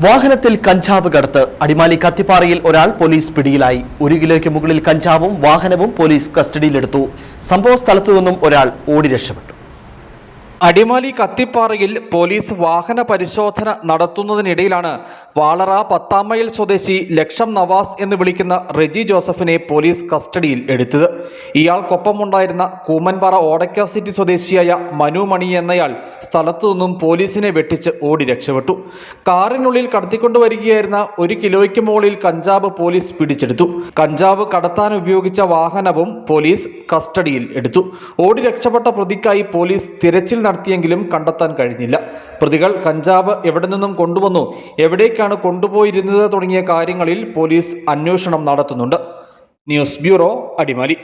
വാഹനത്തിൽ കഞ്ചാവ് കടത്ത് അടിമാലി കത്തിപ്പാറയിൽ ഒരാൾ പോലീസ് പിടിയിലായി. ഒരു കിലോയ്ക്ക് മുകളിൽ കഞ്ചാവും വാഹനവും പോലീസ് കസ്റ്റഡിയിലെടുത്തു. സംഭവ സ്ഥലത്തു നിന്നും ഒരാൾ ഓടി രക്ഷപ്പെട്ടു. അടിമാലി കത്തിപ്പാറയിൽ പോലീസ് വാഹന പരിശോധന നടത്തുന്നതിനിടയിലാണ് വാളറ പത്താമയിൽ സ്വദേശി ലക്ഷം നവാസ് എന്ന് വിളിക്കുന്ന റെജി ജോസഫിനെ പോലീസ് കസ്റ്റഡിയിൽ എടുത്തത്. ഇയാൾക്കൊപ്പമുണ്ടായിരുന്ന കൂമൻപാറ ഓടക്ക സിറ്റി സ്വദേശിയായ മനു മണി എന്നയാൾ സ്ഥലത്തു നിന്നും പോലീസിനെ വെട്ടിച്ച് ഓടി രക്ഷപ്പെട്ടു. കാറിനുള്ളിൽ കടത്തിക്കൊണ്ടുവരികയായിരുന്ന ഒരു കിലോയ്ക്ക് മുകളിൽ കഞ്ചാവ് പോലീസ് പിടിച്ചെടുത്തു. കഞ്ചാവ് കടത്താൻ ഉപയോഗിച്ച വാഹനവും പോലീസ് കസ്റ്റഡിയിൽ എടുത്തു. ഓടി രക്ഷപ്പെട്ട പ്രതിക്കായി പോലീസ് തിരച്ചിൽ നടത്തിയെങ്കിലും കണ്ടെത്താൻ കഴിഞ്ഞില്ല. പ്രതികൾ കഞ്ചാവ് എവിടെ നിന്നും കൊണ്ടുവന്നു എവിടേക്കാണ് കൊണ്ടുപോയിരുന്നത് തുടങ്ങിയ കാര്യങ്ങളിൽ പോലീസ് അന്വേഷണം നടത്തുന്നുണ്ട്. News bureau Adimali.